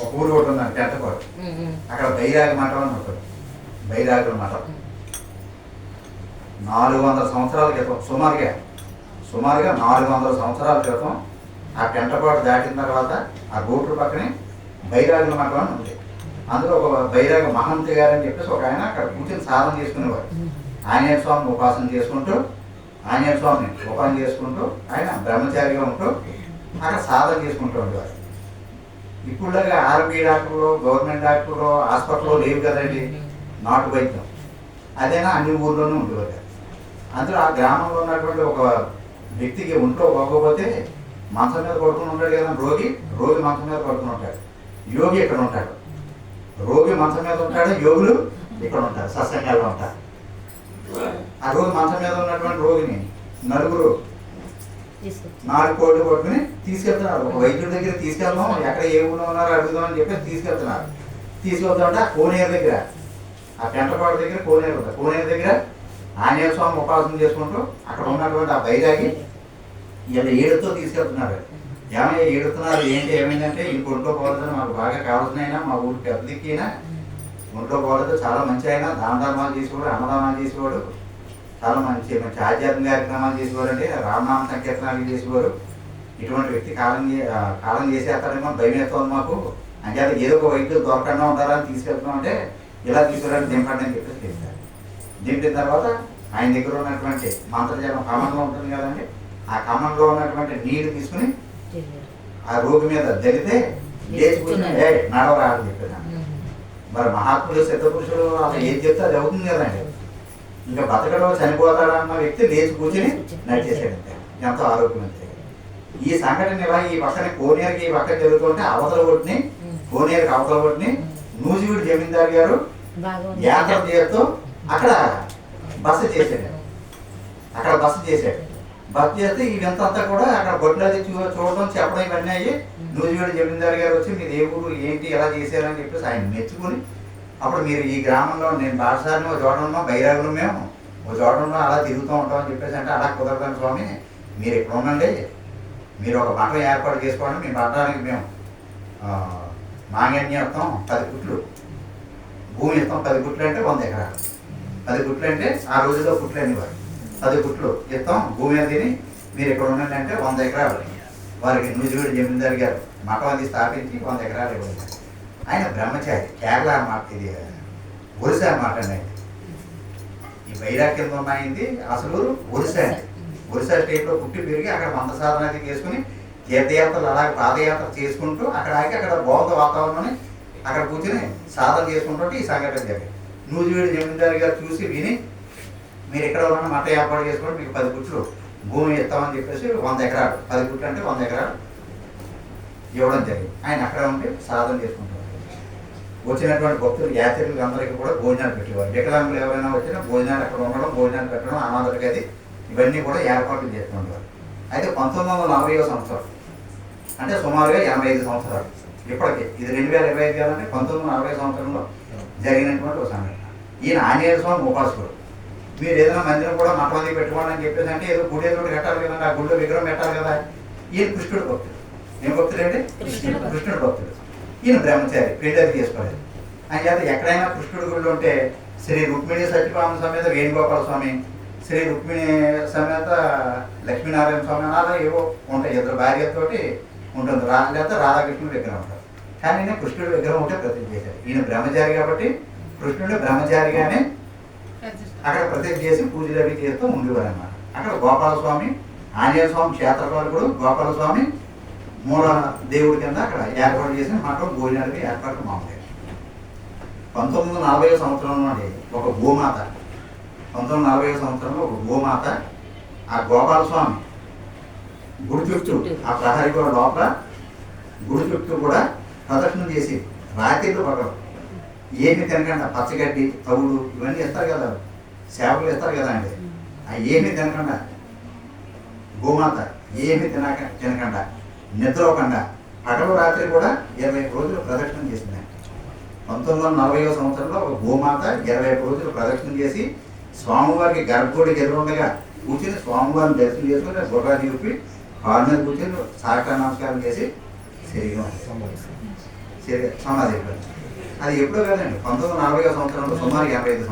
ఒక ఊరు ఒకటి ఉందండి పెంటకోట ఉమ్, ఉమ్, అక్కడ బైరాగి మఠం అని ఉంటుంది. బైరాగుల మఠం. నాలుగు వందల సంవత్సరాల క్రితం సుమారుగా సుమారుగా నాలుగు వందల సంవత్సరాల క్రితం ఆ పెంటకోట దాటిన తర్వాత ఆ గోపురు పక్కనే బైరాగుల మఠం అని ఉంది. అందులో ఒక బైరాగ మహంతి గారు అని చెప్పేసి ఒక ఆయన అక్కడ కూర్చొని సాధన చేసుకునేవారు. ఆంజనేయ స్వామిని ఉపాసన చేసుకుంటూ ఆంజనేయ స్వామిని ఉపాసన చేసుకుంటూ ఆయన బ్రహ్మచారిగా ఉంటూ అక్కడ సాధన చేసుకుంటూ ఉండేవారు. ఇప్పుడులాగా ఆర్మీ డాక్టర్లు గవర్నమెంట్ డాక్టర్లు హాస్పిటల్లో లేవు కదండి. నాటు వైద్యం అదేనా అన్ని ఊర్లోనూ ఉండేవారు అందులో ఆ గ్రామంలో ఉన్నటువంటి ఒక వ్యక్తికి ఒంట్లో పోకపోతే మంచం మీద పడుకుని ఉంటాడు కదా రోగి. రోగి మంచం మీద పడుకుని ఉంటాడు. యోగి ఇక్కడ ఉంటాడు. రోగి మంచం మీద ఉంటాడు? యోగులు ఇక్కడ ఉంటారు. సత్సంగాల్లో ఉంటారు. ఆ రోజు మంచం మీద ఉన్నటువంటి రోగిని నలుగురు నాలుగు కోట్లు కొట్టుకుని తీసుకెళ్తున్నారు. ఒక వైద్యుడి దగ్గర తీసుకెళ్దాం ఎక్కడ ఏ ఊళ్ళో ఉన్నారో అడుగుదాం అని చెప్పి తీసుకెళ్తున్నారు. తీసుకెళ్తామంటే ఆ కోనేరు దగ్గర ఆ పెంటపాడు దగ్గర కోనేరు ఉంది. కోనేరు దగ్గర ఆంజనేయ స్వామి ఉపాసన చేసుకుంటూ అక్కడ ఉన్నటువంటి ఆ బైరాగి ఇలా ఏడుతో తీసుకెళ్తున్నారు. ఏమైనా ఏడుతున్నారు? ఏంటి ఏమైందంటే ఇంక ఒంట్లో పోలేదని మాకు బాగా కావాల్సిన మా ఊరు పెద్దకినా ఒంట్లో పోలేదు చాలా మంచి అయినా దాన ధర్మాలు చేసేవాడు అన్నదానాలు చేసేవాడు చాలా మంచి మంచి ఆధ్యాత్మిక కార్యక్రమాలు చేసేవారు అంటే రామనామ సంకీర్తనాలు చేసేవారు. ఇటువంటి వ్యక్తి కాలం కాలం చేసేస్తాడేమో భయం వేస్తుంది మాకు. అంటే ఏదో ఒక వైద్యులు దొరకకుండా ఉంటారని తీసుకెళ్తున్నాం అంటే ఇలా తీసుకురండి దింపండి అని చెప్పేసి చెప్పారు దింపిన తర్వాత ఆయన దగ్గర ఉన్నటువంటి మంత్రజలం కమంలో ఉంటుంది కదండి ఆ కమంలో ఉన్నటువంటి నీళ్ళు తీసుకుని. ఆ రోగి మీద జరిగితే లేచి కూర్చొని "ఏయ్, నడవరా అని చెప్పాను ఉమ్, మరి మహాత్ములు సిద్ధ పురుషులు అలా ఏం చెప్తే అది అవుతుంది కదండి. ఇంకా బతకడం చనిపోతాడన్న వ్యక్తి లేచి కూర్చొని నడిచేసాడు అంతే. ఎంతో ఆరోగ్యం అంతే ఈ సంఘటన ఇలా ఈ పక్కన కోనేరుకి ఈ పక్కన జరుగుతుంటే అవతల ఉమ్. కోనేరుకి అవతల ఒడ్డుని నూజివీడు జమీందార్ గారు. యాత్ర చేస్తూ అక్కడ బస చేశాడు అక్కడ బస చేశాడు బస చేస్తే ఇదంతా కూడా అక్కడ బొడ్లది చూ చూడడం చెప్పడం ఇవన్నీ అయ్యి నూజివీడు జమీందార్ గారు వచ్చి మీరు ఏ ఊరు ఏంటి ఎలా చేశారని చెప్పేసి ఆయన మెచ్చుకుని అప్పుడు మీరు ఈ గ్రామంలో నేను బాటసారిని ఒక చోట ఉన్నాం బైరాగులు మేము ఒక చోట ఉన్నాం అలా తిరుగుతూ ఉంటాం అని చెప్పేసి అంటే అలా కుదరదని స్వామి మీరు ఇక్కడ ఉండండి మీరు ఒక మఠం ఏర్పాటు చేసుకోండి మీ మఠానికి మేము ఆ, మాంగన్యం ఇస్తాం పది గుట్లు. భూమి ఇస్తాం పది గుట్లు అంటే వంద ఎకరాలు. పది గుట్లు అంటే ఆ రోజుల్లో గుట్లు అనేవారు. పది గుట్లు ఇస్తాం భూమి తిని మీరు ఇక్కడ ఉండండి అంటే వంద ఎకరాలు. వారికి నూజివీడు జమీందారు గారు మఠం అది స్థాపించి వంద ఎకరాలు ఇవ్వండి ఆయన బ్రహ్మచారి కేరళ మాట ఇది ఒరిసా మాట అండి ఈ బైరాగ్ కింద ఉన్నాయింది అసలు ఒరిసా అండి ఒరిసా స్టేట్లో పుట్టి పెరిగి అక్కడ మంద సాధన అది చేసుకుని తీర్థయాత్రలు అలాగే పాదయాత్ర చేసుకుంటూ అక్కడ ఆగి అక్కడ బాగుంది వాతావరణం అక్కడ కూర్చొని సాధన చేసుకుంటుంటే ఈ సంఘటన జరిగింది. నూజివీడు జమీందారు గారు చూసి విని మీరు ఇక్కడ ఉన్న మఠ ఏర్పాటు చేసుకోండి మీకు పది గుట్లు భూమి ఇస్తామని చెప్పేసి వంద ఎకరాలు పది గుట్లు అంటే వంద ఎకరాలు ఇవ్వడం జరిగింది. ఆయన అక్కడ ఉండి సాధన చేసుకుంటారు. వచ్చినటువంటి భక్తులు యాత్రికులు అందరికీ కూడా భోజనాలు పెట్టేవారు. వికలాంగులు ఎవరైనా వచ్చినా భోజనాలు అక్కడ ఉండడం భోజనాలు పెట్టడం అనాథులకి అది ఇవన్నీ కూడా ఏర్పాట్లు చేస్తుంటారు. అయితే పంతొమ్మిది వందల నలభై సంవత్సరం అంటే సుమారుగా ఎనభై ఐదు సంవత్సరాలు ఇప్పటికి. ఇది రెండు వేల ఇరవై ఐదు కదంటే పంతొమ్మిది వందల నలభై సంవత్సరంలో జరిగినటువంటి ఒక సంఘటన. ఈయన ఆంజనేయ స్వామి ఉపాసకుడు. మీరు ఏదైనా మందిరం కూడా మఠమది పెట్టుకోండి అని చెప్పేసి అంటే ఏదో గుడి ఏదో కట్టాలి కదా ఆ గుడిలో విగ్రహం పెట్టాలి కదా ఈయన కృష్ణుడు భక్తుడు. ఏం భక్తుడు అండి కృష్ణుడు భక్తుడు. ఈయన బ్రహ్మచారి పెళ్ళది చేసుకోలేదు అని చేత ఎక్కడైనా కృష్ణుడి గుళ్ళు ఉంటే శ్రీ రుక్మిణి సత్యభామ సమేత వేణుగోపాల స్వామి శ్రీ రుక్మిణి సమేత లక్ష్మీనారాయణ స్వామి అలా ఏవో ఉంటాయి. ఇద్దరు భార్యతోటి ఉంటుంది. రా లేకపోతే రాధాకృష్ణుడు విగ్రహం ఉంటారు కానీ ఈయన కృష్ణుడి విగ్రహం ఒకటే ప్రతిష్ఠ చేశారు. ఈయన బ్రహ్మచారి కాబట్టి కృష్ణుడు బ్రహ్మచారిగానే అక్కడ ప్రత్యేక చేసి పూజలు అవి చేస్తూ ఉండేవారు అన్నమాట. అక్కడ గోపాలస్వామి ఆంజనేయ స్వామి క్షేత్రపాలకుడు గోపాలస్వామి మూల దేవుడి కింద అక్కడ ఏర్పాటు చేసిన మాట భోజనాలకి ఏర్పాట్లు మామూలు. పంతొమ్మిది వందల నలభై సంవత్సరం నుండి ఒక గోమాత పంతొమ్మిది వందల నలభై సంవత్సరంలో ఒక గోమాత ఆ గోపాలస్వామి గుడి చుట్టూ ఆ ప్రహరీ గోడ లోపల గుడి చుట్టూ కూడా ప్రదక్షిణ చేసి రాత్రిలో పడరు ఏమి తినకుండా పచ్చగడ్డి తవుడు ఇవన్నీ ఇస్తారు కదా సేవలు ఇస్తారు కదా అండి. ఆ ఏమి తినకుండా గోమాత ఏమి తినక తినకుండా నిద్రపోకుండా పగలు రాత్రి కూడా ఇరవై రోజులు ప్రదక్షిణ చేసింది పంతొమ్మిది వందల నలభై సంవత్సరంలో ఒక గోమాత ఇరవై రోజులు ప్రదక్షిణ చేసి స్వామివారికి గర్భగుడికి ఎదురుండగా కూర్చుని స్వామివారిని దర్శనం చేసుకుని గుర్రా చూపి కాళ్ళ మీద కూర్చొని సాక నమస్కారం చేసి శరీరం సమాధి. అది ఎప్పుడో కదండి పంతొమ్మిది వందల నలభై సంవత్సరంలో సుమారు యాభై ఐదు